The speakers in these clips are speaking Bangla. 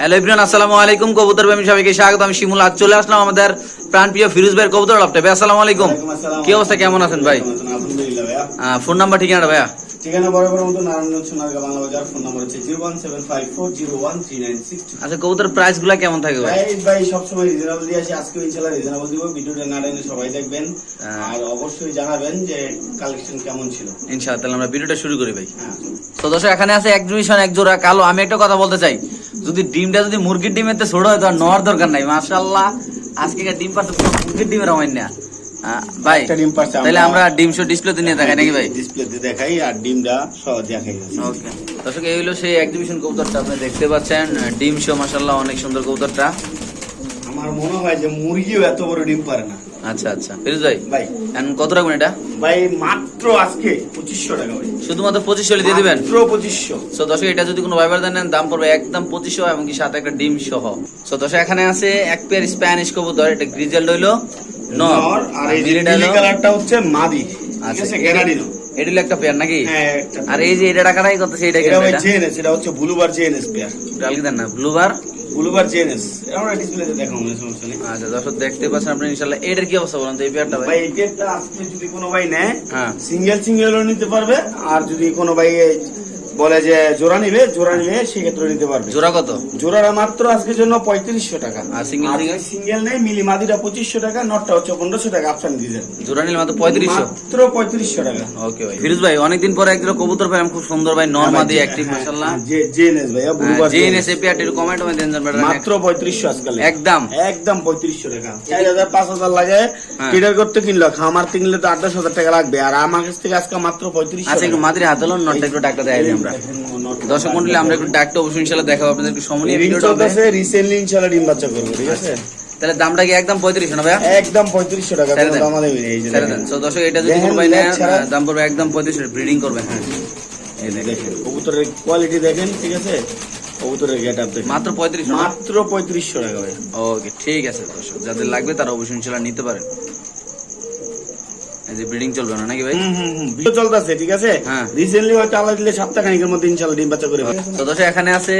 হ্যালো ইব্রান আসসালামু আলাইকুম কবুতর প্রেমী সবাইকে স্বাগত। আমি শিমুল আজ চলে আসলাম আমাদের প্রাণপ্রিয় ফিরোজ ভাইয়ের কবুতর লাভটা ভাই আসসালামু আলাইকুম। কি অবস্থা কেমন আছেন ভাই? ফোন নাম্বার ঠিকানা ভাইয়া? ঠিকানা বরাবর মতো নারায়ণগঞ্জ সোনারগাঁ বাংলা বাজার ফোন নাম্বার হচ্ছে zero one seven five four zero one three nine six আচ্ছা কবুতর প্রাইসগুলা কেমন থাকে ভাই? ভাই ভাই সবসময় রিজনেবল দিয়ে আসি। আজকে ইনশাল্লাহ রিজনেবল দিব। ভিডিওটা না টেনে সবাই দেখবেন। হ্যাঁ। আর অবশ্যই জানাবেন যে কালেকশন কেমন ছিল। ইনশাআল্লাহ তাহলে আমরা ভিডিওটা শুরু করি ভাই। হ্যাঁ। তো দর্শক এখানে আছে এক এক জোড়া কালো। আমি একটা কথা বলতে চাই। যদি ডিমটা যদি মুরগির ডিমের তে ছোট হয় তো আর নেওয়ার দরকার নাই। মাশাআল্লাহ আজকে ডিম পাচ্ছে মুরগির ডিমের অমান্য ভাই ডিম পাচ্ছে তাহলে আমরা ডিম শো ডিসপ্লেতে নিয়ে দেখাই নাকি ভাই? ডিসপ্লেতে দেখাই আর ডিমটা সহ দেখাই ওকে দর্শক এই হলো সেই এক্সিবিশন কবুতরটা আপনি দেখতে পাচ্ছেন। ডিম শো মাশাআল্লাহ অনেক সুন্দর কবুতরটা। আমার মনে হয় যে মুরগিও এত বড় ডিম পারে না। আচ্ছা আচ্ছা। ফিরোজ ভাই ভাই। কত রাখবেন এটা? ভাই মাত্র আজকে পঁচিশশো টাকা ভাই। শুধুমাত্র পঁচিশশো দিয়ে দিবেন? মাত্র পঁচিশশো। সো দর্শক এটা যদি কোনো ভাইবার দেন দাম পড়বে একদম পঁচিশশো এমনকি সাথে একটা ডিম সহ। সো দর্শক এখানে আছে এক পেয়ার স্প্যানিশ কবুতর এটা গ্রিজেল হইল নর। আর এই কালারটা হচ্ছে মাদি। আচ্ছা গ্যারাডিনো এটা হলো একটা পেয়ার নাকি? হ্যাঁ আর এই যে এটা টাকাটাই কত সেইটা এটা জেএনএস এটা হচ্ছে ব্লুবার জেএনএস পেয়ার ডালকে দেন না ব্লুবার ব্লুবার জেএনএস আমরা ডিসপ্লেতে দেখাবো না সমস্যা নেই। আচ্ছা দর্শক দেখতে পাচ্ছেন আপনি ইনশাআল্লাহ। এটার কি অবস্থা বলেন তো এই পেয়ারটা ভাই? এই পেয়ারটা আজকে যদি কোনো ভাই নেয় হ্যাঁ। সিঙ্গেল সিঙ্গেলও নিতে পারবে। আর যদি কোনো ভাই বলে যে জোড়া নিবে জোড়া নিলে সেক্ষেত্রে নিতে পারবে। জোড়া কত? জোড়াটা মাত্র আজকের জন্য পঁয়ত্রিশশো টাকা। আর single? সিঙ্গেল নেই মিলি মাদিটা পঁচিশশো টাকা নটটা হচ্ছে পনেরোশো টাকা আফসান ডিজেল জোড়া নিলে মাত্র পঁয়ত্রিশশো? মাত্র পঁয়ত্রিশশো টাকা। ওকে ভাই। ফিরোজ ভাই অনেকদিন পরে একজন কবুতর পেলাম খুব সুন্দর ভাই নর্মাদি অ্যাক্টিভ হ্যাঁ, মাশাআল্লাহ। জেএনএস ভাইয়া ব্লুবার জেএনএস এই পেয়ারটি একটু কমেন্ট দেন মাত্র পঁয়ত্রিশশো আজকাল। একদম। একদম পঁয়ত্রিশশো টাকা। চার হাজার পাঁচ হাজার লাগে হ্যাঁ। করতে কিনলো খামার কিনলে তো আট দশ হাজার টাকা লাগবে। আর আমার কাছ থেকে আজকে মাত্র পঁয়ত্রিশ আচ্ছা একটু মাদির হাত হলো নটটা একটু ডাক্তার দেখাই দিই আমরা দর্শক মন্ডলী আমরা একটু ডাকটা অবশ্যই ইনশাল্লাহ দেখাবো আপনাদেরকে সমনীয় ভিডিওটা হবে। রিসেন্টলি ইনশাল্লাহ ডিম বাচ্চা করব ঠিক আছে? তাহলে দামটা কি একদম পঁয়ত্রিশ না ভাইয়া? একদম পঁয়ত্রিশশো টাকা যে ছেড়ে। দেন। So, দর্শক এটা যদি কোনো ভাই নেয় দাম পড়বে একদম পঁয়ত্রিশ ব্রিডিং করবে হ্যাঁ। এই দেখেন কবুতরের কোয়ালিটি দেখেন ঠিক আছে? কবুতরের গেট আপ দেখেন। মাত্র পঁয়ত্রিশ না? মাত্র পঁয়ত্রিশশো টাকা ভাই। ওকে ঠিক আছে দর্শক। যাদের লাগবে তারা অবশ্যই ইনশাল্লাহ নিতে পারেন। যে ব্রিডিং চলবে না নাকি ভাই? হুম হুম হুম ভিডিও চলতেছে ঠিক আছে? হ্যাঁ। রিসেন্টলি হয়তো আল্লাহ দিলে সপ্তাহ খানিকের মধ্যে ইনশাল্লাহ ডিম বাচ্চা করে তো দর্শক এখানে আছে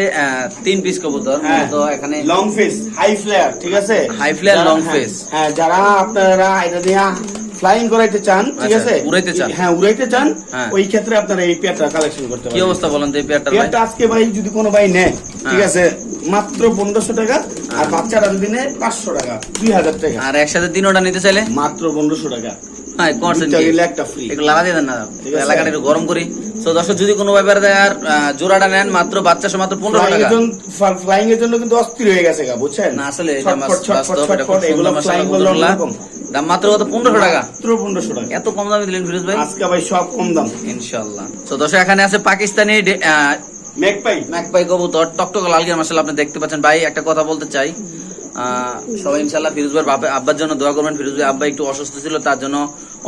তিন পিস কবুতর হ্যাঁ। তো এখানে লং ফেস হাই ফ্লেয়ার ঠিক আছে? High flare, যারা- long হ্যাঁ, হ্যাঁ যারা আপনারা এটা দিয়ে ফ্লাইং করাইতে চান ঠিক আছে? উড়াইতে চান। হ্যাঁ উড়াইতে চান হ্যাঁ। ওই ক্ষেত্রে আপনারা এই পেয়ারটা কালেকশন করতে কি অবস্থা বলেন তো এই পেয়ারটা ভাই? পেয়ারটা আজকে ভাই যদি কোনো ভাই নেয় ঠিক হ্যাঁ। আছে মাত্র পনেরোশো টাকা আর বাচ্চারা যদি নেয় পাঁচশো টাকা দুই হাজার টাকা। আর একসাথে তিনোটা নিতে চাইলে? মাত্র পনেরোশো টাকা। হ্যাঁ করছেন দুইটা কি? নিলে একটা ফ্রি একটু লাগা দিয়ে দেন না এলাকাটা একটু গরম করি। তো দর্শক যদি কোনো ব্যাপারে আর জোড়াটা নেন মাত্র বাচ্চা মাত্র পনেরো টাকা। ফ্লাইং এর জন্য কিন্তু অস্থির হয়ে গেছে গা বুঝছেন? না আসলে এটা ছটফট, মাস- ছটফট, বাস্তব, এটা খুব ছটফট, এগুলো সুন্দর ফ্লাইং মাশাআল্লাহ করলে কবুতরগুলা। অন্যরকম। দাম মাত্র কত? পনেরোশো টাকা। পনেরোশো টাকা। এত কম দামে দিলেন ফিরোজ ভাই? আজকে ভাই সব কম দাম। ইনশাল্লাহ তো দর্শক এখানে আছে পাকিস্তানি আহ, ম্যাকপাই কবুতর টকটক লাল গিয়ার মাসাল আপনি দেখতে পাচ্ছেন। ভাই একটা কথা বলতে চাই। সবাই ইনশাল্লাহ আব্বার জন্য দোয়া করবেন। ফিরোজ ভাই আব্বা একটু অসুস্থ ছিল, তার জন্য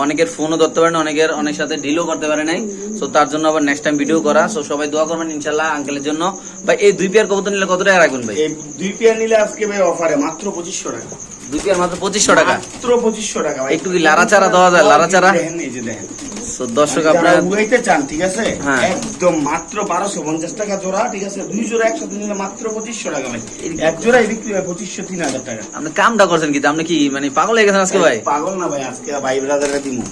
অনেকের ফোনও ধরতে পারেন, অনেকের অনেক সাথে ডিলও করতে পারে নাই। সো তার জন্য আবার নেক্সট টাইম ভিডিও করা। সো সবাই দোয়া করবেন ইনশাল্লাহ আঙ্কেলের জন্য। ভাই, এই দুই পেয়ার কবুতর নিলে কত টাকা রাখবেন ভাই? দুই পেয়ার নিলে আজকে ভাই অফারে মাত্র পঁচিশশো টাকা। দুই পেয়ার মাত্র পঁচিশশো টাকা। মাত্র পঁচিশশো টাকা একটু কি লাড়াচাড়া দেওয়া যায়, লাড়াচাড়া? দেখেন, এই যে দেখেন। দর্শক যারা উড়াইতে চান ঠিক আছে? হ্যাঁ। একদম মাত্র বারোশো পঞ্চাশ টাকা জোড়া ঠিক আছে? দুই জোড়া একসাথে নিলে মাত্র পঁচিশশো টাকা ভাই। এক জোড়াই বিক্রি হয় পঁচিশশো তিন হাজার টাকা। আপনি কামটা করছেন কিন্তু আপনি কি মানে পাগল হয়ে গেছেন আজকে ভাই? পাগল না ভাই আজকে ভাই ব্রাদাররা দিমু।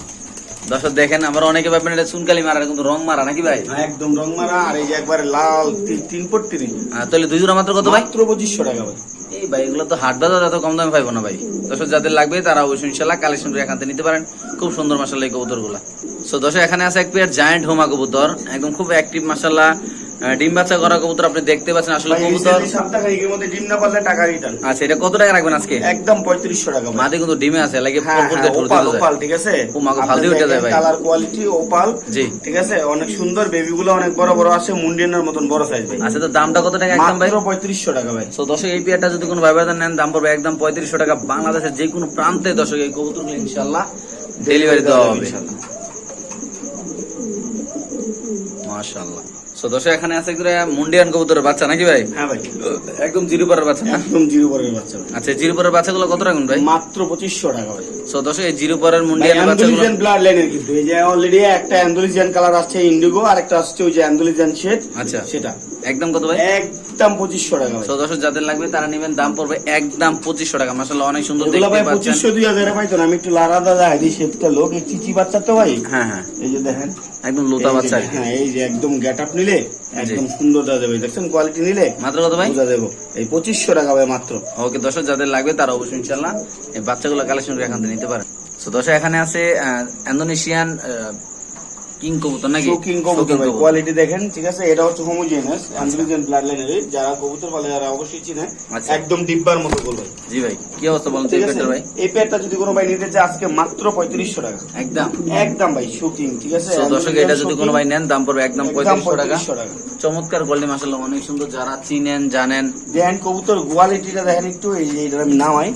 দর্শক দেখেন আবার অনেকে ভাবেন এটা চুনকালি মারা কিন্তু রং মারা নাকি ভাই? একদম রং মারা আর এই যে একবারে লাল তিন- পট্টি পট্টি হ্যাঁ তাহলে দুই জোড়া মাত্র কত ভাই? মাত্র পঁচিশশো টাকা ভাই। এই ভাই এগুলো তো হাট বাজার এত কম দামে পাইবো না ভাই। দর্শক যাদের লাগবে তারা অবশ্যই ইনশাল্লাহ কালেকশন করে এখান থেকে নিতে পারেন। খুব সুন্দর মাসাল্লাহ এই কবুতরগুলা সো দর্শক এখানে আছে এক পেয়ার জায়ান্ট হোমা কবুতর একদম খুব অ্যাক্টিভ মাসাল্লাহ ডিম বাচ্চা করা কবুতর আপনি দেখতে পাচ্ছেন আসলে কবুতর। সপ্তাহ খানিকের মধ্যে ডিম না পারলে টাকা রিটার্ন আচ্ছা এটা কত টাকা রাখবেন আজকে? একদম পঁয়ত্রিশশো টাকা ভাই। মাঝে কিন্তু ডিমে আছে লাগে হ্যাঁ, হ্যাঁ, ওপাল, দিতে যায়। ওপাল, ঠিক আছে? ও মাগো, উঠে যায় ভাই। কালার কোয়ালিটি ওপাল জি। ঠিক আছে? অনেক সুন্দর বেবি গুলো অনেক বড় বড় আছে মুন্ডিয়ানের মতন বড় সাইজ ভাই। আচ্ছা তো দামটা কত টাকা একদম ভাই? মাত্র পঁয়ত্রিশশো টাকা ভাই। তো দর্শক এই পেয়ারটা যদি কোনো ভাই নেন দাম পড়বে একদম পঁয়ত্রিশশো টাকা। বাংলাদেশের যে কোনো প্রান্তে দর্শক এই কবুতরগুলো ইনশাল্লাহ ডেলিভারি দেওয়া হবে। ইনশাল্লাহ। মাশাআল্লাহ। সো দর্শক এখানে আছে একটা মুন্ডিয়ান কবুতরের বাচ্চা নাকি ভাই? হ্যাঁ ভাই। একদম জিরো পরের বাচ্চা একদম জিরো পরের বাচ্চা আচ্ছা জিরো বাচ্চা বাচ্চাগুলো কত রাখুন ভাই? মাত্র পঁচিশশো টাকা ভাই। সো দর্শক এই জিরো পরের মুন্ডিয়ান অ্যান্ডোলিজিয়ান ব্লাড লাইনের কিন্তু। এই যে অলরেডি একটা অ্যান্ডোলিজিয়ান কালার আসছে ইন্ডিগো আর একটা আসছে ওই যে অ্যান্ডোলিজিয়ান শেড আচ্ছা। সেটা। একদম কত ভাই? একদম পঁচিশশো টাকা ভাই। তো দর্শক যাদের লাগবে তারা নেবেন দাম পড়বে একদম পঁচিশশো টাকা। মাসাল্লাহ অনেক সুন্দর দেখতে ভাই পঁচিশশো দুই হাজারে পাইতো আমি একটু লারাদা দেখাই দিই শেপটা লোক এই চিচি বাচ্চা তো ভাই। হ্যাঁ হ্যাঁ। এই যে দেখেন। একদম লোতা বাচ্চা। হ্যাঁ এই যে একদম গেট আপ নিলে একদম সুন্দর দেওয়া যাবে দেখছেন কোয়ালিটি নিলে মাত্র কত ভাই? বুঝা দেবো এই পঁচিশশো টাকা ভাই মাত্র। ওকে দর্শক যাদের লাগবে তারা অবশ্যই ইনশাল্লাহ এই বাচ্চাগুলো কালেকশন করে এখান থেকে নিতে পারেন। তো দর্শক এখানে আছে ইন্দোনেশিয়ান কিং কবুতর নাকি? শৌখিন কবুতর ভাই কোয়ালিটি দেখেন ঠিক আছে? এটা হচ্ছে হোমোজেনাস অ্যান্ড্রোজেন ব্লাড লাইনের যারা কবুতর পালে যারা অবশ্যই চিনে আচ্ছা। একদম ডিব্বার মতো জি ভাই কি অবস্থা বলেন এই ভাই? এই পেয়ারটা যদি কোনো ভাই নিতে চায় আজকে মাত্র পঁয়ত্রিশশো টাকা। একদম। একদম ভাই শুকিং ঠিক আছে? তো দর্শক এটা যদি কোনো ভাই নেন দাম পড়বে একদম একদম পঁয়ত্রিশশো টাকা। চমৎকার গোল্ডি মাসাল্লাহ অনেক সুন্দর। যারা চিনেন জানেন। দেখেন কবুতর কোয়ালিটিটা দেখেন একটু এই আমি নামাই।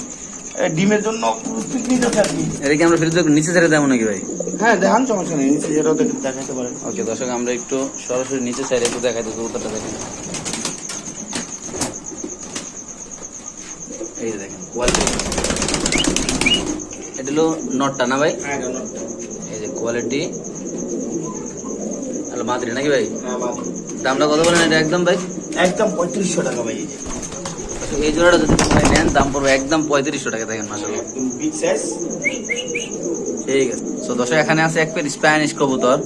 ডিমের জন্য প্রস্তুত নিতেছে আর কি। এটা কি আমরা ফিরে নিচে ছেড়ে দেবো নাকি ভাই? হ্যাঁ দেখান সমস্যা নেই নিচে যেটাও দেখাতে পারেন। ওকে দর্শক আমরা একটু সরাসরি নিচে সাইড একটু দেখাই দিই কবুতরটা দেখেন এই দেখেন কোয়ালিটি এটা হলো নটটা না ভাই? হ্যাঁ। এই যে কোয়ালিটি মাদ্রি নাকি ভাই? হ্যাঁ। দামটা কত বলেন এটা একদম ভাই? একদম পঁয়ত্রিশশো টাকা ভাই এই জোড়াটা যদি ভাই নেন দাম পড়বে একদম পঁয়ত্রিশশো টাকা দেখেন মাসাল্লাহ ঠিক আছে। তো দর্শক এখানে আছে এক প্লেট স্প্যানিশ কবুতর।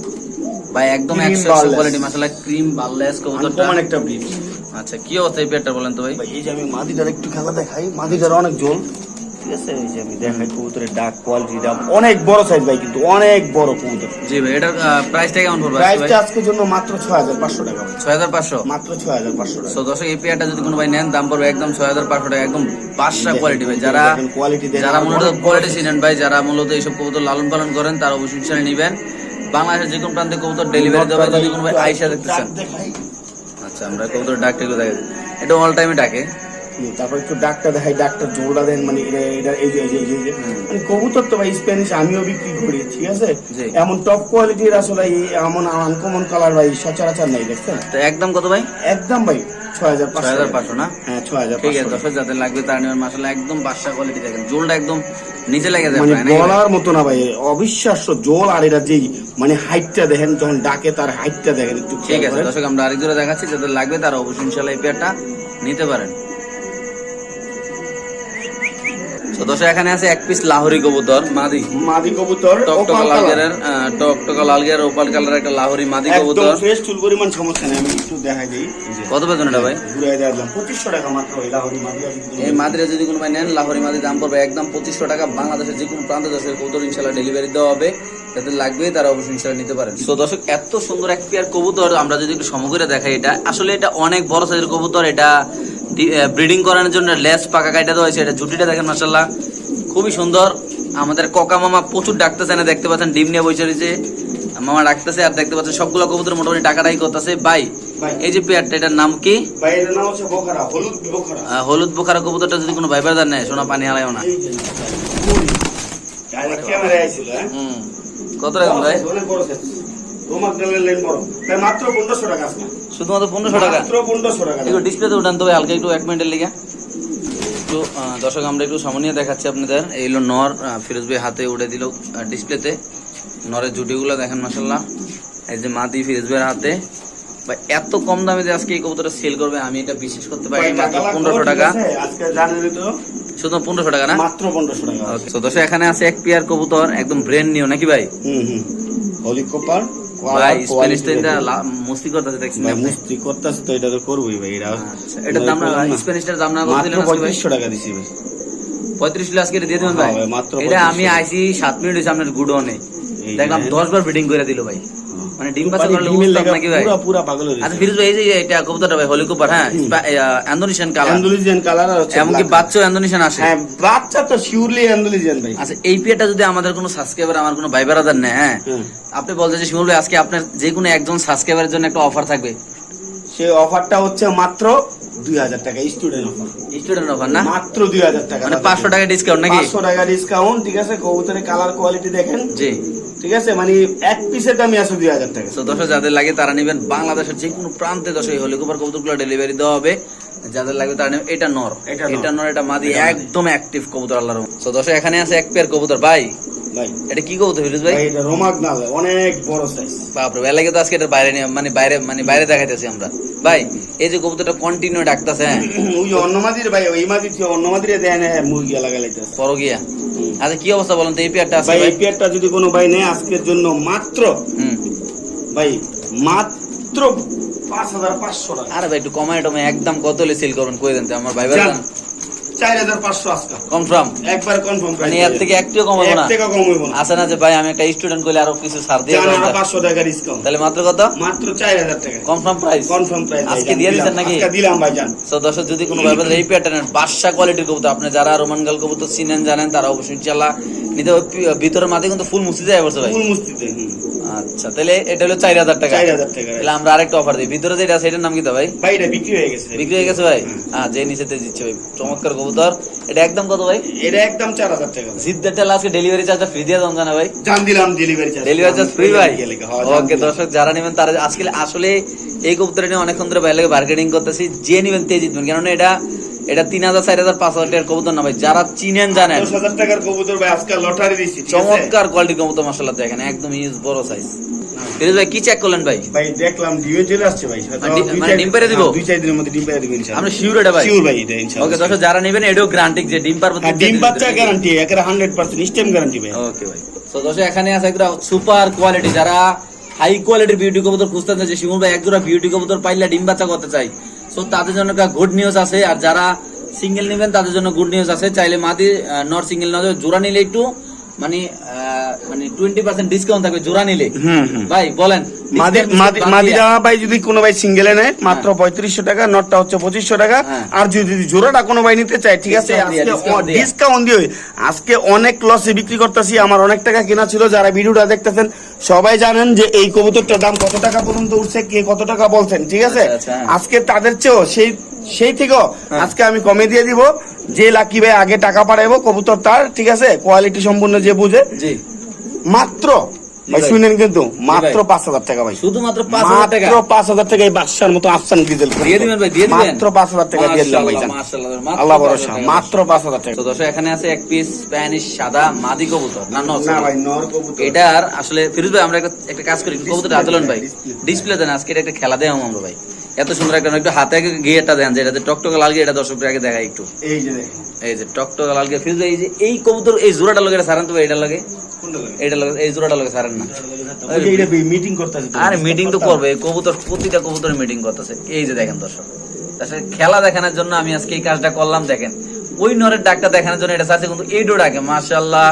ভাই একদম একশো কোয়ালিটি মাসাল্লাহ ক্রিম বার্লেস কবুতরটা। একটা ব্রিড আচ্ছা কি অবস্থা এই পেয়ারটা বলেন তো ভাই এই যে আমি মাদিটার একটু খেলা দেখাই মাদিটার অনেক জোল। ঠিক আছে এই যে আমি দেখাই কবুতরের ডাক কোয়ালিটিটা অনেক বড় সাইজ ভাই কিন্তু অনেক বড় কবুতর। জি ভাই এটার প্রাইসটা কেমন পড়বে প্রাইসটা আজকের জন্য মাত্র ছয় হাজার পাঁচশো টাকা ভাই। ছয় হাজার পাঁচশো? মাত্র ছয় হাজার পাঁচশো টাকা। তো দর্শক এই পেয়ারটা যদি কোনো ভাই নেন দাম পড়বে একদম ছয় হাজার পাঁচশো টাকা একদম বাদশা কোয়ালিটি ভাই। যারা কোয়ালিটি যারা মূলত কোয়ালিটি চিনেন ভাই যারা মূলত এইসব কবুতর লালন পালন করেন তারা অবশ্যই নিবেন। বাংলাদেশের যে কোনো প্রান্তে কবুতর ডেলিভারি দেবে যদি কোনো ভাই আইসা দেখতেছেন দেখাই। আচ্ছা আমরা কবুতর ডাকটা দেখাই। এটা অল টাইমে ডাকে। তারপর একটু ডাকটা দেখাই ডাকটা জোরটা দেন মানে এটা এটা এই যে এই যে এই যে, এই যে। মানে কবুতর তো ভাই স্প্যানিশ আমিও বিক্রি করি ঠিক আছে? এমন টপ কোয়ালিটির আসলে এমন আনকমন কালার ভাই সচরাচর নাই দেখছেন? তো একদম কত ভাই? একদম ভাই ছয় হাজার ছয় হাজার পাঁচশো না? হ্যাঁ ছয় হাজার ঠিক আছে দর্শক যাদের লাগবে তারা নেবেন মাসাল্লাহ একদম বাদশা কোয়ালিটি দেখেন। জোলটা একদম নিচে লেগে যায় মানে ভাই? বলার মতো না ভাই অবিশ্বাস্য জোল আর এটা যেই মানে হাইটটা দেখেন যখন ডাকে তার হাইটটা দেখেন একটু ঠিক আছে দর্শক আমরা আরেক দেখাচ্ছি যাদের লাগবে তারা অবশ্যই ইনশাল্লাহ এই পেয়ারটা নিতে পারেন। তো দর্শক এখানে আছে এক পিস লাহোরি কবুতর মাদি। মাদি কবুতর টকটকা লাল। টকটকা লাল ওপাল কালার একটা লাহোরি মাদি একদম ফ্রেশ চুল পরিমাণ সমস্যা নেই আমি একটু দেখাই দিই। এই। কত বেতন এটা ভাই? ঘুরে দিলাম পঁচিশশো টাকা মাত্র ওই লাহোরি মাদি এই মাদিরে যদি কোনো ভাই নেন লাহোরি মাদি দাম পড়বে একদম পঁচিশশো টাকা। বাংলাদেশের যে কোনো প্রান্তে দর্শক কবুতর ইনশাল্লাহ ডেলিভারি দেওয়া হবে। যাদের লাগবে তারা অবশ্যই ইনশাল্লাহ নিতে পারেন। তো দর্শক এত সুন্দর এক পেয়ার কবুতর আমরা যদি একটু সমগ্রে দেখাই এটা। আসলে এটা অনেক বড় সাইজের কবুতর এটা ব্রিডিং করানোর জন্য লেস পাকা কাইটা দেওয়া হয়েছে এটা ঝুটিটা দেখেন মাসাল্লাহ খুবই সুন্দর আমাদের ককা মামা প্রচুর ডাকতেছে না দেখতে পাচ্ছেন ডিম নিয়ে বসে রয়েছে মামা ডাকতেছে আর দেখতে পাচ্ছেন সবগুলো কবুতর মোটামুটি টাকাটাই করতেছে বাই ভাই। এই যে পেয়ারটা এটার নাম কি হলুদ বোখারা কবুতরটা যদি কোনো ভাই বাজার নেয় সোনা পানি হালায় না হ্যাঁ কত রকম ভাই লেন বড় মাত্র পনেরোশো টাকা শুধুমাত্র পনেরোশো টাকা? মাত্র পনেরোশো টাকা একটু ডিসপ্লেতে উঠান তো ভাই হালকা একটু এক মিনিটের লিগে। একটু দর্শক আমরা একটু সামনে দেখাচ্ছি আপনাদের। এই হলো নর ফিরোজ ভাই হাতে উঠে দিল ডিসপ্লেতে নরের জুটিগুলো দেখেন মাসাল্লাহ এই যে মাদি ফিরোজ ভাইয়ের হাতে। ভাই এত কম দামে যে আজকে এই কবুতরটা সেল করবে আমি এটা বিশ্বাস করতে পারি মাত্র পনেরোশো টাকা? আজকে জানেনই তো। শুধু পনেরোশো টাকা না? মাত্র পনেরোশো টাকা তো দর্শক এখানে আছে এক পেয়ার কবুতর একদম ব্রেন নিও নাকি ভাই? হুম হুম। হলি কপার ভাই স্প্যানিশ তো এটা মস্তি করতেছে দেখছেন ভাই আপনি? করতেছে তো এটা তো করবোই ভাই এটা আচ্ছা, দাম না স্প্যানিশটার দাম না কত দিলেন আজকে ভাই? পঁয়ত্রিশশো টাকা দিছি ভাই। পঁয়ত্রিশ কিলো আজকে দিয়ে দেবেন ভাই? হ্যাঁ এটা আমি আইসি সাত মিনিট হয়েছে আপনার গুডনে দেখলাম যে- দশ বার ফিটিং করে দিল ভাই। মানে ডিম পাশা করলে ডিমের উঠতাম নাকি ভাই? পুরা পুরা পাগল হয়ে আচ্ছা ফিরোজ ভাই এই যে এটা কবুতরটা ভাই হলি কুপার হ্যাঁ অ্যান্ডোনেশিয়ান কালার অ্যান্ডুলিজিয়ান কালার আর হচ্ছে এমনকি black। বাচ্চাও অ্যান্ডোনেশিয়ান আসে। হ্যাঁ বাচ্চা তো শিওরলি অ্যান্ডুলিজিয়ান ভাই। আচ্ছা এই পেয়ারটা যদি আমাদের কোনো সাবস্ক্রাইবার আমার কোনো ভাই বেড়াদার নেয় হ্যাঁ। আপনি বলছেন যে শিমুল ভাই আজকে আপনার যে কোনো একজন সাবস্ক্রাইবারের জন্য একটা অফার থাকবে। সেই অফারটা হচ্ছে মাত্র দুই হাজার টাকা স্টুডেন্ট অফার স্টুডেন্ট অফার না? মাত্র দুই হাজার টাকা। মানে পাঁচশো টাকা ডিসকাউন্ট নাকি? পাঁচশো টাকা ডিসকাউন্ট ঠিক আছে? কবুতরের কালার কোয়ালিটি দেখেন। জি। ঠিক আছে? মানে এক পিসের দামই আছে দুই হাজার টাকা। তো দর্শক যাদের লাগে তারা নেবেন বাংলাদেশের যে কোনো প্রান্তে। দর্শক এই হলিকুপার কবুতরগুলো ডেলিভারি দেওয়া হবে। যাদের লাগবে তারা নেবেন এটা নর। এটা নর। এটা মাদি একদম অ্যাক্টিভ কবুতর আল্লাহর তো দর্শক এখানে আছে এক পেয়ার কবুতর। ভাই ভাই এটা কি কবুতর ফিরোজ ভাই? ভাই এটা রোমাক না ভাই অনেক বড় সাইজ বাপরে বেলাকে তো আজকে এটা বাইরে নিয়ে মানে বাইরে মানে বাইরে দেখাইতেছি আমরা। ভাই এই যে কবুতরটা কন্টিনিউ ডাকতেছে হ্যাঁ? ওই অন্য মাদির ভাই ওই মাদির থেকে অন্য মাদিরে দেয় না মুরগি লাগাইতেছে। পর গিয়া আচ্ছা কি অবস্থা বলেন তো এই পেয়ারটা আছে ভাই ভাই? এই পেয়ারটা যদি কোনো ভাই নেয় আজকের জন্য মাত্র ভাই মাত্র পাঁচ হাজার পাঁচশো টাকা। আরে ভাই একটু কমায় টমায় একদম কত হলে সেল করবেন কই দেন আমার ভাই ভাই কনফার্ম একবার কনফার্ম মানে এর থেকে একটুও কমাবো এক না? টাকা কম হইব না। আছে না যে ভাই আমি একটা স্টুডেন্ট করলে আরও কিছু ছাড় দিয়ে যান, দেবেন আরও তো? পাঁচশো টাকা ডিসকাউন্ট তাহলে মাত্র কত? মাত্র চার হাজার টাকা। কনফার্ম প্রাইস কনফার্ম প্রাইস আজকে দিয়ে দিচ্ছেন নাকি? দিলাম ভাই জান। তো দর্শক যদি কোনো ব্যাপারে এই পেয়ারটা বাদশা কোয়ালিটির কবুতর আপনি যারা রোমান গাল কবুতর চিনেন জানেন তারা অবশ্যই নিতে ভিতরের মাঝে কিন্তু ফুল মুছি যায় ভাই। ফুল মুস্তিতে। আচ্ছা তাহলে এটা হলো চার হাজার টাকা। চার হাজার টাকা। তাহলে আমরা আরেকটা অফার দিই। ভিতরে যেটা আছে এটার নাম কি ভাই? ভাই এটা বিক্রি হয়ে গেছে। বিক্রি হয়ে গেছে ভাই? হ্যাঁ যে নিচেতে দিচ্ছে ভাই। চমৎকার কবুতর। এটা একদম কত ভাই? এটা একদম চার হাজার টাকা আজকে ডেলিভারি চার্জটা ফ্রি দিয়ে দাম জানা ভাই? জান দিলাম delivery charge delivery charge free ভাই? ওকে দর্শক যারা নেবেন তারা আজকে আসলে এই কবুতর নিয়ে অনেকক্ষণ ধরে বাইরে মার্কেটিং করতেছি। যে নেবেন তে জিতবেন। কেননা এটা এটা তিন হাজার চার হাজার পাঁচ হাজার টাকার কবুতর না ভাই যারা চিনেন জানেন। দশ হাজার টাকার কবুতর ভাই আজকাল লটারি দিচ্ছি চমৎকার কোয়ালিটি কবুতর মশলা দেখেন একদম ইউজ বড় সাইজ ফিরোজ ভাই কি চেক করলেন ভাই? ভাই দেখলাম ডিমে চলে আসছে ভাই মানে মানে ডিম পেড়ে দিব? হ্যাঁ, দুই চার দিনের মধ্যে ডিম পেড়ে দিব ইনশাআল্লাহ। আমরা শিওর এটা ভাই? শিওর ভাই এটা ইনশাআল্লাহ। ওকে দর্শক যারা নেবেন এটাও গ্রান্টিক যে ডিম পারব হ্যাঁ, ডিম বাচ্চা গ্যারান্টি একেবারে হান্ড্রেড পার্সেন্ট স্টেম গ্যারান্টি ভাই। ওকে ভাই। দর্শক এখানে আছে একটা সুপার কোয়ালিটি যারা হাই কোয়ালিটির বিউটি কবুতর খুঁজতে যে শিমুল ভাই একজোড়া বিউটি কবুতর পাইলে ডিম বাচ্চা করতে চাই সো তাদের জন্য একটা গুড নিউজ আছে। আর যারা সিঙ্গেল নেবেন, তাদের জন্য গুড নিউজ আছে। চাইলে মাদি নর সিঙ্গেল না জোড়া নিলে একটু মানে মানে টোয়েন্টি পার্সেন্ট ডিসকাউন্ট থাকবে জোড়া নিলে। ভাই বলেন মাদিরা ভাই যদি কোনো ভাই সিঙ্গেলে নেয় মাত্র পঁয়ত্রিশশো টাকা নটটা হচ্ছে পঁচিশশো টাকা। হ্যাঁ। আর যদি জোড়াটা কোনো ভাই নিতে চায় ঠিক আছে। ডিসকাউন্ট দিয়ে আজকে অনেক লসে বিক্রি করতেছি আমার অনেক টাকা কেনা ছিল যারা ভিডিওটা দেখতেছেন সবাই জানেন যে এই কবুতরটার দাম কত টাকা পর্যন্ত উঠছে কে কত টাকা বলছেন ঠিক আছে? আচ্ছা, আচ্ছা, হ্যাঁ। আজকে তাদের চেয়েও সেই সেই থেকেও আজকে আমি কমে দিয়ে দিব। যে লাকি ভাই আগে টাকা পাঠাইবো কবুতর তার ঠিক আছে? কোয়ালিটি সম্পূর্ণ যে বুঝে। মাত্র ভাই। শুনেন কিন্তু মাত্র পাঁচ হাজার টাকা ভাই। শুধুমাত্র মাত্র পাঁচ হাজার টাকা এই বাদশার মতো আফসান ডিজেল দিয়ে দিবেন ভাই দিয়ে দিবেন? মাত্র পাঁচ হাজার টাকা দিয়ে দিলাম ভাই আল্লাহ ভরসা মাত্র পাঁচ হাজার টাকা। তো দর্শক এখানে আছে এক পিস স্প্যানিশ সাদা মাদি কবুতর না নর না ভাই নর কবুতর। এটার আসলে ফিরোজ ভাই আমরা একটা কাজ করি কবুতর আদলন ভাই। display। ডিসপ্লে দেন আজকে এটা একটা খেলা দেয় আমরা ভাই। এত সুন্দর একটা একটু হাতে গিয়েটা দেন যে যেটা টকটকা লাল গিয়ে এটা দর্শকদের আগে দেখাই একটু। এই যে এই যে টকটকা লাল গিয়ে ভাই এই যে এই কবুতর এই জোড়াটা লগে সারান তো এটা লাগে? এটা লাগে এই জোড়াটা লগে সারান না। মিটিং করতেছে আরে মিটিং তো করবে এই কবুতর প্রতিটা কবুতর মিটিং করতেছে। এই যে দেখেন দর্শক আসলে খেলা দেখানোর জন্য আমি আজকে এই কাজটা করলাম দেখেন। ওই নরের ডাকটা দেখানোর জন্য এটা চাচ্ছে কিন্তু এই ডাকে মাশাল্লাহ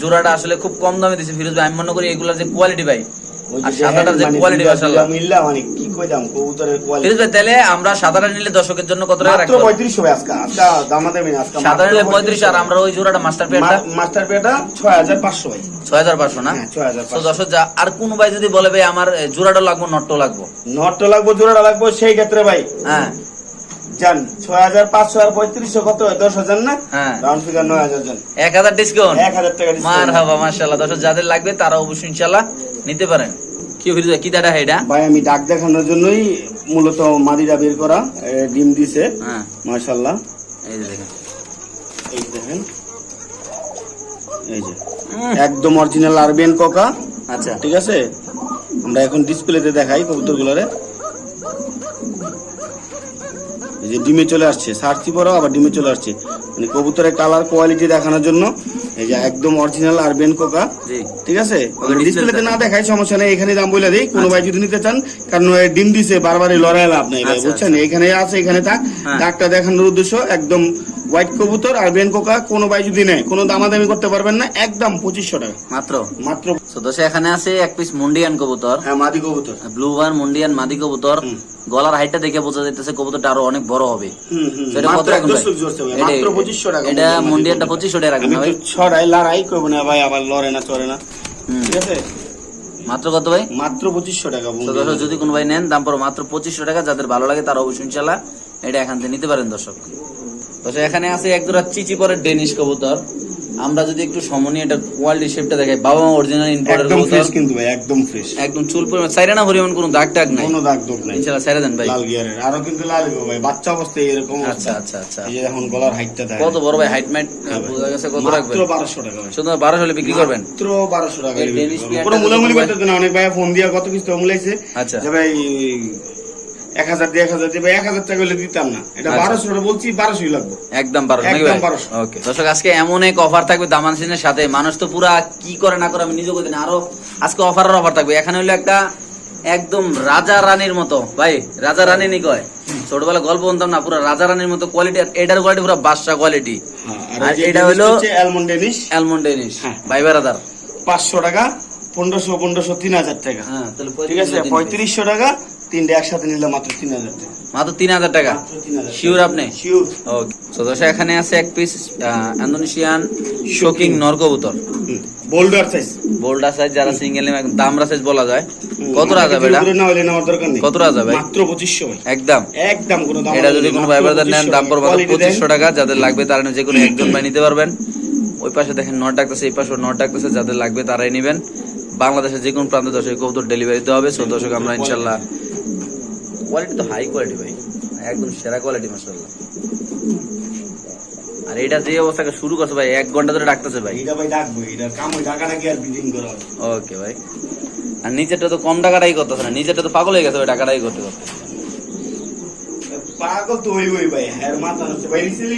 জোড়াটা আসলে খুব কম দামে দিছে ফিরোজ ভাই। আমি মনে করি এগুলোর যে কোয়ালিটি ভাই আর যে সাদাটার যে কোয়ালিটি দুইটা- মাশাল্লাহ মানে কি কইতাম কবুতরের কোয়ালিটি ভাই তাহলে আমরা সাদাটা নিলে দর্শকের জন্য কত টাকা রাখব? পঁয়ত্রিশশো ভাই আজকে আজকে দামা দেবেন আজকে সাদা নিলে পঁয়ত্রিশ আর আমরা ওই জোড়াটা মাস্টার পেয়ারটা মাস্টার পেটা ছয় হাজার পাঁচশো ভাই। ছয় হাজার পাঁচশো না 6,500 তো দর্শক যা আর কোন ভাই যদি বলে ভাই আমার জোড়াটা লাগবো নটটা লাগবো? নটটা লাগবো জোড়াটা লাগবো সেই ক্ষেত্রে ভাই হ্যাঁ। জান ছয় হাজার পাঁচশো আর পঁয়ত্রিশশো কত দশ হাজার না? হ্যাঁ। রাউন্ড ফিগার নয় হাজার জন। এক হাজার ডিসকাউন্ট? এক হাজার টাকা মার হাবা মাশাআল্লাহ। দর্শক যাদের লাগবে তারা অবশ্যই ইনশাআল্লাহ নিতে পারেন। কি ফিরোজ কি দাঁড়া এটা? ভাই আমি ডাক দেখানোর জন্যই মূলত মাদিরা বের করা ডিম দিছে। হ্যাঁ। মাশাল্লাহ এই যে দেখেন। এই যে দেখেন। এই যে। একদম অরিজিনাল আরবিয়ান কোকা আচ্ছা। ঠিক আছে? আমরা এখন ডিসপ্লেতে দেখাই কবুতর এই যে ডিমে চলে আসছে সার্চি পরেও আবার ডিমে চলে আসছে। মানে কবুতরের কালার কোয়ালিটি দেখানোর জন্য এই যে একদম অরিজিনাল আরবিয়ান কোকা ঠিক আছে? ডিসপ্লেতে না দেখাই সমস্যা নেই এখানে দাম বলে দেই। কোনো ভাই যদি নিতে চান কারণ ডিম দিছে বারবারই লড়াই লাভ নেই ভাই আচ্ছা, বুঝছেন? এখানে আছে এখানে থাক। ডাক্তার ডাকটা দেখানোর উদ্দেশ্য একদম হোয়াইট কবুতর আর বেন কোকা কোনো ভাই যদি নেয় কোনো দামাদামি করতে পারবেন না একদম পঁচিশশো টাকা। মাত্র? মাত্র। দর্শক এখানে আছে এক পিস মুন্ডিয়ান কবুতর। হ্যাঁ মাদি কবুতর। ব্লু বার মুন্ডিয়ান মাদি কবুতর। গলার হাইটটা দেখে বোঝা যাইতেছে কবুতরটা আরও অনেক বড় হবে। সেটা কত রাখবেন মাত্র 2500 টাকা এটা মুন্ডিয়ানটা। 2500 টাকা রাখবেন ভাই। ছড়াই লড়াই করব না ভাই আবার লড়ে না চড়ে না। ঠিক আছে? মাত্র কত ভাই? মাত্র পঁচিশশো টাকা যদি কোনো ভাই নেন দাম পড়ো মাত্র পঁচিশশো টাকা। যাদের ভালো লাগে তারা অবশ্যই ইনশাল্লাহ এটা এখান থেকে নিতে পারেন দর্শক। দর্শক এখানে আছে এক জোড়া চিচি পরে ডেনিশ কবুতর। আমরা যদি একটু সমনীয় এটা কোয়ালিটি শেপটা দেখাই বাবা মা অরিজিনাল ইম্পোর্টের একদম ফ্রেশ কিন্তু ভাই একদম ফ্রেশ একদম চুল পরিমাণ সাইরা না পরিমাণ কোনো দাগ টাগ নাই? কোনো দাগ দোগ নাই। ইনশাআল্লাহ সাইরা দেন ভাই। লাল গিয়ারের। আরও কিন্তু লাল ভাই বাচ্চা অবস্থায় এরকম আচ্ছা আচ্ছা আচ্ছা। এই এখন গলার হাইটটা দেয় কত বড় ভাই? হাইট মাইট হ্যাঁ বোঝা গেছে কত রাখবেন? মাত্র বারোশো টাকা ভাই। শুধু বারোশো হলে বিক্রি করবেন? মাত্র বারোশো টাকা পুরো মুলামুলি করতে না। অনেক ভাই ফোন দিয়া কত কিছু মুলাইছে। আচ্ছা। যে ভাই এক হাজার দিয়ে এক হাজার দিয়ে এক হাজার টাকা হলে দিতাম না। এটা আচ্ছা। বারোশো বলছি বারোশোই লাগবে। একদম বারোশো একদম ভাই? 1200 ওকে দর্শক আজকে এমন এক অফার থাকবে দামান সিনের সাথে। মানুষ তো পুরা কি করে না করে আমি নিজে করতে আরও আজকে অফারের অফার থাকবে। এখানে হলো একটা একদম রাজা রানীর মতো। ভাই রাজা রানী নি কয়? ছোটবেলা গল্প বলতাম না পুরো রাজা রানীর মতো কোয়ালিটি আর এটার কোয়ালিটি পুরো বাদশা কোয়ালিটি আর এটা হলো অ্যালমন্ড ডেনিশ অ্যালমন্ড ডেনিশ। ভাই পাঁচশো টাকা পনেরোশো পনেরোশো তিন হাজার টাকা। হ্যাঁ তাহলে ঠিক আছে? পঁয়ত্রিশশো টাকা তিনটে একসাথে নিলে মাত্র তিন হাজার টাকা। মাত্র তিন হাজার টাকা? মাত্র তিন হাজার শিওর আপনি? শিওর ওকে তো দর্শক এখানে আছে এক পিস ইন্দোনেশিয়ান শোকিং নরকবুতর। বোল্ডার সাইজ বোল্ডার সাইজ যারা সিঙ্গেল নেম একদম দামরা সাইজ বলা যায়। কত রাজা এটা না হলে নেওয়ার দরকার নেই। কত রাজা ভাই? মাত্র পঁচিশশো ভাই। একদম। একদম কোনো দাম এটা যদি কোনো ভাই ব্রাদার নেন দাম পড়বে 2500 টাকা। যাদের লাগবে তারা যে কোনো একজন ভাই নিতে পারবেন। ওই পাশে দেখেন নট ডাকতেছে এই পাশে নট ডাকতেছে। যাদের লাগবে তারাই নেবেন। বাংলাদেশের যে কোনো প্রান্তে দর্শক কবুতর ডেলিভারি দিতে হবে। সো দর্শক আমরা ইনশাল্লাহ কোয়ালিটি তো হাই কোয়ালিটি ভাই। একদম সেরা কোয়ালিটি মাসাল্লাহ আর এটা যে অবস্থাকে শুরু করছে ভাই এক ঘণ্টা ধরে ডাকতেছে ভাই। এটা ভাই ডাকবো এটা কাম ওই আর করা ওকে ভাই। আর নিচেরটা তো কম টাকাটাই করতেছে না নিচেরটা তো পাগল হয়ে গেছে ওই টাকাটাই করতে করতে। পাগল তো ভাই হ্যার মাথা ভাই রিসেলি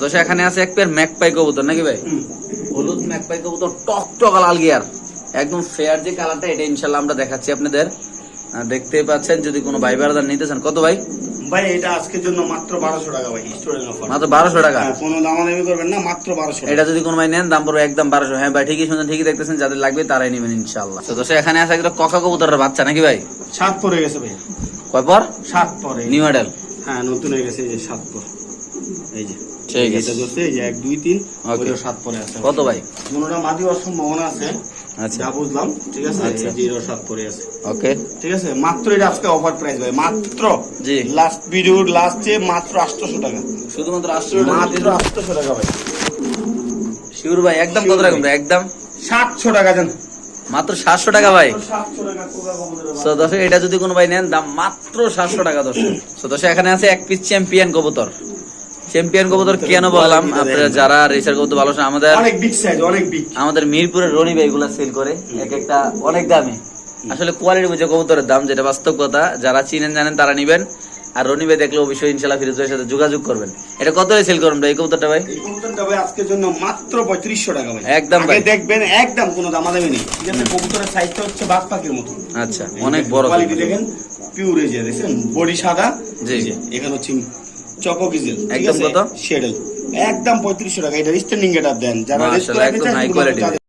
তো এখানে আছে এক পেয়ার ম্যাকপাই কবুতর নাকি ভাই। হলুদ ম্যাকপাই কবুতর টক টক লাল গিয়ার একদম ফেয়ার যে কালারটা এটা ইনশাল্লাহ আমরা দেখাচ্ছি আপনাদের। আহ, দেখতেই পাচ্ছেন যদি কোনো ভাই বারাদার নিতে চান। কত ভাই? ভাই এটা আজকের জন্য মাত্র বারোশো টাকা ভাই স্টুডেন্ট অফার মাত্র বারোশো টাকা? কোনো দামাদামি করবেন না মাত্র বারোশো এটা যদি কোনো ভাই নেন দাম পড়বে একদম বারোশো। হ্যাঁ ভাই ঠিকই শুনছেন ঠিকই দেখতেছেন যাদের লাগবে তারাই নেবেন ইনশাল্লাহ তো দোষে এখানে আছে একটা ককা কবুতরের বাচ্চা নাকি ভাই? সাত পরে গেছে ভাই। কয় পর? সাত পরে। নিউ মডেল হ্যাঁ নতুন হয়ে গেছে এই যে সাত পর। এই যে। ঠিক আছে। এই যে এক দুই তিন. সাত পরে আছে। কত ভাই? কোনোটা মাটি হওয়ার সম্ভাবনা আছে। যা বুঝলাম ঠিক আছে? আচ্ছা। সাত পরে আছে। ওকে। ঠিক আছে? মাত্র এটা আজকে অফার প্রাইস ভাই মাত্র জি। লাস্ট ভিডিওর লাস্টে মাত্র আটশোশো টাকা। শুধুমাত্র আটশো মাত্র আটশোশো টাকা ভাই। শিউর ভাই একদম কত। ভাই একদম। সাতশো টাকা জান। মাত্র সাতশো টাকা ভাই। তো দর্শক এটা যদি কোনো ভাই নেন দাম মাত্র সাতশো টাকা দর্শক। তো দর্শক এখানে আছে এক পিস চ্যাম্পিয়ন কবুতর। চ্যাম্পিয়ন কবুতর কেন বললাম? আপনারা যারা রেসার কবুতর ভালো আমাদের অনেক বিগ সাইজ অনেক বিগ আমাদের মিরপুরের রনি ভাই এগুলা সেল করে এক একটা অনেক দামে। আসলে কোয়ালিটি বুঝে কবুতরের দাম যেটা বাস্তব কথা যারা চিনেন জানেন তারা নিবেন। আর রনি ভাই দেখলে অবশ্যই ইনশাল্লাহ ফিরোজ ভাইয়ের সাথে যোগাযোগ করবেন। এটা কত সেল করবেন ভাই এই কবুতরটা ভাই? এই কবুতরটা ভাই আজকের জন্য মাত্র পঁয়ত্রিশশো টাকা ভাই। একদম ভাই। দেখবেন একদম কোনো দামাদামি নেই। ঠিক আছে কবুতরের সাইজটা হচ্ছে বাঘ পাখির মতো। আচ্ছা অনেক বড় কোয়ালিটি দেখেন পিওর এই যে দেখছেন? বডি সাদা। জি। এখানে হচ্ছে চকো গিজেল একদম কত? শেডেল একদম পঁয়ত্রিশশো টাকা। এটা স্ট্যান্ডিং এটা দেন। যারা মাশাআল্লাহ,